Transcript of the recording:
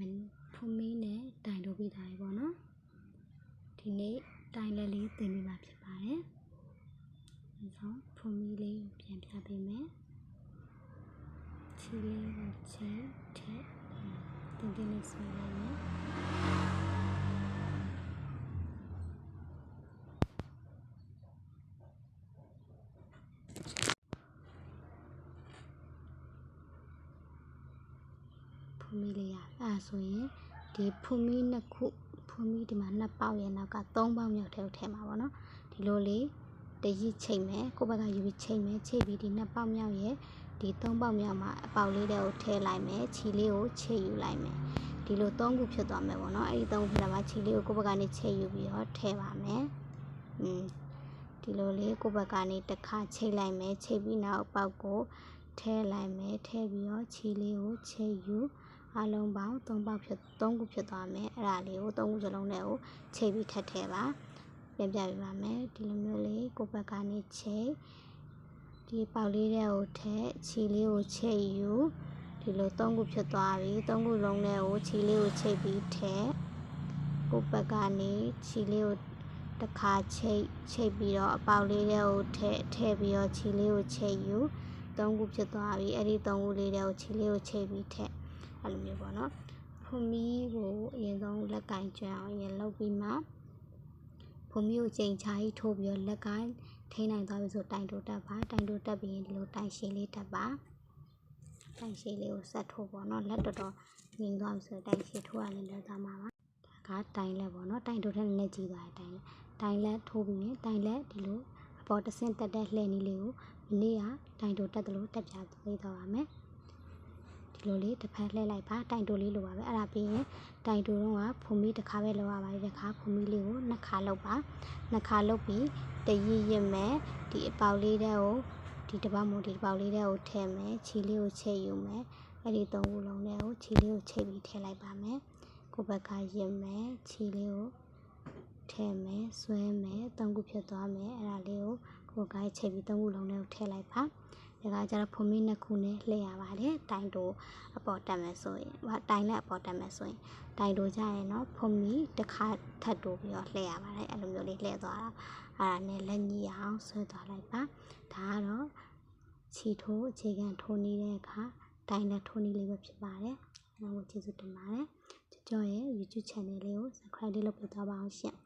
မန်ဖုံမီနဲ့တိုင်တို့ပြီးသားရေပေါ့နော်ဒီနေ့တိုင်လက်လေးသင်ပေးမှာဖြစ်ပါတယ်အဲဆိုဖုံမီလေးကိုပြန်ပြပေးမယ်ချီလေးကိုချင်းထက်တင်တင်လေးဆွဲလိုက်မယ်ဖုံ မီလေးရအဲဒါဆိုရင်ဒီဖုံမီနှစ်ခုဖုံမီဒီမှာနှစ်ပေါက်ရဲ့နောက်ကသုံးပေါက်မြောက်ထဲကိုထည့်မှာပေါ့နော်ဒီလိုလေးတရစ်ချိန်မယ်ကိုယ့်ဘက်ကယူပြီးချိန်မယ်ချိန်ပြီးဒီနှစ်ပေါက်မြောက်ရဲ့ဒီသုံးပေါက်မြောက်မှာအပေါက်လေးတွေကိုထည့်လိုက်မယ်ခြီလေးကိုချိန်ယူလိုက်မယ်ဒီလိုသုံးခုဖြစ်သွားမယ်ပေါ့နော်အဲ့ဒီသုံးခုဖြစ်တာမှာခြီလေးကိုကိုယ့်ဘက်ကနေချိန်ယူပြီးတော့ထည့်ပါမယ်อืมဒီလိုလေးကိုယ့်ဘက်ကနေတစ်ခါချိန်လိုက်မယ်ချိန်ပြီးနောက်အပေါက်ကိုထည့်လိုက်မယ်ထည့်ပြီးတော့ခြီလေးကိုချိန်ယူ အလုံးပေါင်း3ပေါက်ဖြစ်3ခုဖြစ်သွားမယ်အဲ့ဒါလေးကို3ခုစလုံးနဲ့ကိုချိန်ပြီးထပ်ထည့်ပါပြန်ပြပြပါမယ်ဒီလိုမျိုးလေးကိုယ့်ဘက်ကနေချိန်ဒီပေါက်လေးတွေကိုထည့်ခြီလေးကိုချိန်ယူဒီလို3ခုဖြစ်သွားပြီ3ခုလုံးနဲ့ကိုခြီလေးကိုချိန်ပြီးထည့်ကိုယ့်ဘက်ကနေခြီလေးကိုတစ်ခါချိတ်ချိတ်ပြီးတော့အပေါက်လေးတွေကိုထည့်ထည့်ပြီးတော့ခြီလေးကိုချိတ်ယူသုံးခုဖြစ်သွားပြီအဲ့ဒီသုံးခုလေးတွေကိုခြီလေးကိုချိတ်ပြီးထည့် အဲ့လိုမျိုးပေါ့နော်ဖုန်မီကိုအရင်ဆုံးလက်ကင်ကျွမ်းအောင်အရင်လုပ်ပြီးမှဖုန်မီကိုချိန်ချာကြီးထိုးပြီးတော့လက်ကင်ထိနိုင်သွားပြီဆိုတိုင်တိုတက်ပါတိုင်တိုတက်ပြီးရင်ဒီလိုတိုင်ရှည်လေးတက်ပါတိုင်ရှည်လေးကိုဆက်ထိုးပေါ့နော်လက်တော်တော်ငိမ့်သွားပြီဆိုတိုင်ရှည်ထိုးရလည်းလက်သွားမှာပါဒါကတိုင်လက်ပေါ့နော်တိုင်တိုထက်နည်းနည်းကြီးသွားတယ်တိုင်လက်တိုင်လက်ထိုးပြီးရင်တိုင်လက်ဒီလိုအပေါ်တစ်ဆင့်တက်တဲ့လှည့်နည်းလေးကိုမနေ့ကတိုင်တိုတက်တယ်လို့တက်ပြပေးသွားပါမယ်ဒီ လိုလေးတစ်ဖက်လှည့်လိုက်ပါတိုင်တိုလေးလိုပါပဲအဲ့ဒါပြီးရင်တိုင်တိုတော့ကဖုံမီတစ်ခါပဲလောက်ရပါတယ်တစ်ခါဖုံမီလေးကိုနှစ်ခါလောက်ပါနှစ်ခါလောက်ပြီးတရရစ်မယ်ဒီအပေါက်လေးတဲ့ကိုဒီတစ်ပေါက်မို့ဒီတစ်ပေါက်လေးတဲ့ကိုထည့်မယ်ခြီလေးကိုချိတ်ယူမယ်အဲ့ဒီသုံးခုလုံးတဲ့ကိုခြီလေးကိုချိတ်ပြီးထည့်လိုက်ပါမယ်ကိုယ့်ဘက်ကရစ်မယ်ခြီလေးကိုထည့်မယ်ဆွဲမယ်သုံးခုဖြစ်သွားမယ်အဲ့ဒါလေးကိုကိုယ်ကချိတ်ပြီးသုံးခုလုံးနဲ့ထည့်လိုက်ပါ ဒါကကျတော့ဖုံမီနှစ်ခုနဲ့လှည့်ရပါတယ်တိုင်တိုအပေါ်တက်မယ်ဆိုရင်ဟာတိုင်လက်အပေါ်တက်မယ်ဆိုရင်တိုင်တိုကြရင်တော့ဖုံမီတစ်ခါထပ်တိုးပြီးတော့လှည့်ရပါတယ်အဲ့လိုမျိုးလေးလှည့်သွားတာအဲ့ဒါနဲ့လက်ညီအောင်ဆွဲသွားလိုက်ပါဒါကတော့ခြီထိုးအခြေခံထိုးနေတဲ့အခါတိုင်လက်ထိုးနည်းလေးပဲဖြစ်ပါတယ်အားလုံးကိုကျေးဇူးတင်ပါတယ်ကြော်ရဲ့ YouTube channel လေးကို subscribe လေးလုပ်ပေးသွားပါအောင်ရှင်